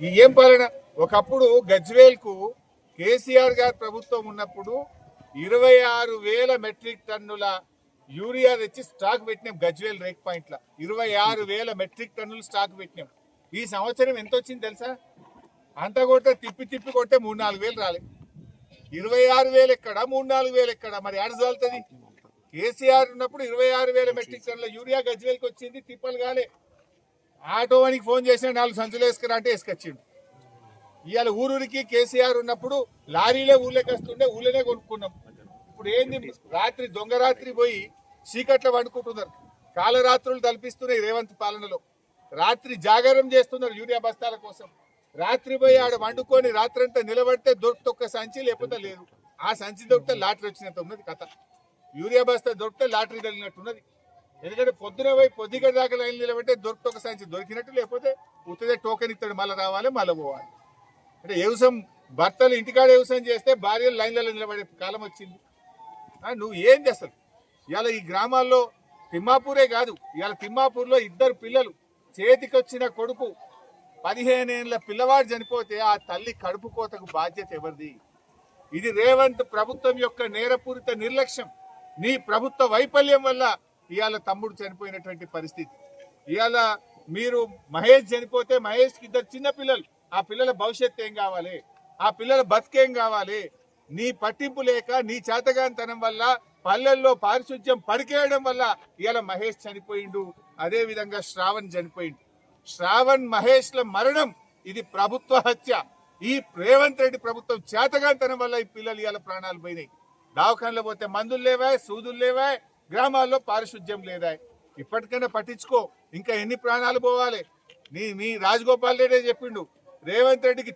ఈ ఏం పాలన? ఒకప్పుడు గజ్వేల్కు కేసీఆర్ గారి ప్రభుత్వం ఉన్నప్పుడు ఇరవై ఆరు వేల మెట్రిక్ టన్నుల యూరియా తెచ్చి స్టాక్ పెట్టినాం గజ్వేల్ రేక్ పాయింట్ల. ఇరవై ఆరు వేల మెట్రిక్ టన్నులు స్టాక్ పెట్టినాం. ఈ సంవత్సరం ఎంత వచ్చింది తెలుసా? అంత కొడితే తిప్పి తిప్పి కొట్టే మూడు నాలుగు వేలు రాలే. ఇరవై ఆరు వేలు ఎక్కడ? మూడు నాలుగు వేలు ఎక్కడ? మరి ఆడ చాలుతుంది కేసీఆర్ ఉన్నప్పుడు ఇరవై ఆరు వేల మెట్రిక్ టన్నుల యూరియా గజ్వేల్కి వచ్చింది తిప్పలు కాలే. ఆటో వానికి ఫోన్ చేసిన నాలుగు సంచులు వేసుకురా అంటే వేసుకొచ్చిండు. ఇవాళ ఊరూరికి కేసీఆర్ ఉన్నప్పుడు లారీలే ఊళ్ళోకి వస్తుండే ఊళ్ళోనే కొనుక్కున్నాం. ఇప్పుడు ఏంది? రాత్రి దొంగ రాత్రి పోయి చీకట్లో వండుకుంటున్నారు కాలరాత్రులు తలపిస్తున్నాయి రేవంత్ పాలనలో. రాత్రి జాగారం చేస్తున్నారు యూరియా బస్తాల కోసం. రాత్రి పోయి ఆడ వండుకొని రాత్రంతా నిలబడితే దొరికితే ఒక్క సంచి లేకపోతే లేదు. ఆ సంచి దొరికితే లాటరీ వచ్చినంత ఉన్నది కథ. యూరియా బస్తా దొరికితే లాటరీ తగిలినట్టున్నది ఎందుకంటే పొద్దున పోయి పొద్దుగా దాకా లైన్ నిలబెట్టే దొరికి ఒక సంచి దొరికినట్టు లేకపోతే ఉత్తదే టోకెన్ ఇస్తాడు మళ్ళీ రావాలి మళ్ళీ పోవాలి. అంటే వ్యవసాయం భర్తలు ఇంటికాడ వ్యవసాయం చేస్తే భార్యలు లైన్లలో నిలబడే కాలం వచ్చింది. నువ్వు ఏం చేస్తావు ఇవాళ ఈ గ్రామాల్లో తిమ్మాపూరే కాదు ఇవాళ తిమ్మాపూర్లో ఇద్దరు పిల్లలు చేతికొచ్చిన కొడుకు పదిహేనేళ్ళ పిల్లవాడు చనిపోతే ఆ తల్లి కడుపు కోతకు బాధ్యత ఎవరిది? ఇది రేవంత్ ప్రభుత్వం యొక్క నేరపూరిత నిర్లక్ష్యం. నీ ప్రభుత్వ వైఫల్యం వల్ల ఇవాళ తమ్ముడు చనిపోయినటువంటి పరిస్థితి. ఇవాళ మీరు మహేష్ చనిపోతే మహేష్కి ఇద్దరు చిన్న పిల్లలు. ఆ పిల్లల భవిష్యత్తు ఏం కావాలి? ఆ పిల్లల బతికేం కావాలి? నీ పట్టింపు లేక నీ చేతగానితనం వల్ల పల్లెల్లో పారిశుధ్యం పడికేయడం వల్ల ఇవాళ మహేష్ చనిపోయిండు. అదే విధంగా శ్రావణ్ చనిపోయిండు. శ్రావణ్ మహేష్ల మరణం ఇది ప్రభుత్వ హత్య. ఈ రేవంత్ రెడ్డి ప్రభుత్వం చేతగానితనం వల్ల ఈ పిల్లలు ఇవాళ ప్రాణాలు పోయినాయి. దావఖాన్లో పోతే మందులు లేవా? సూదులు లేవా? గ్రామాల్లో పారిశుధ్యం లేదా? ఇప్పటికైనా పట్టించుకో. ఇంకా ఎన్ని ప్రాణాలు పోవాలి? నీ నీ రాజగోపాల్ రెడ్డి చెప్పిండు. రేవంత్ రెడ్డికి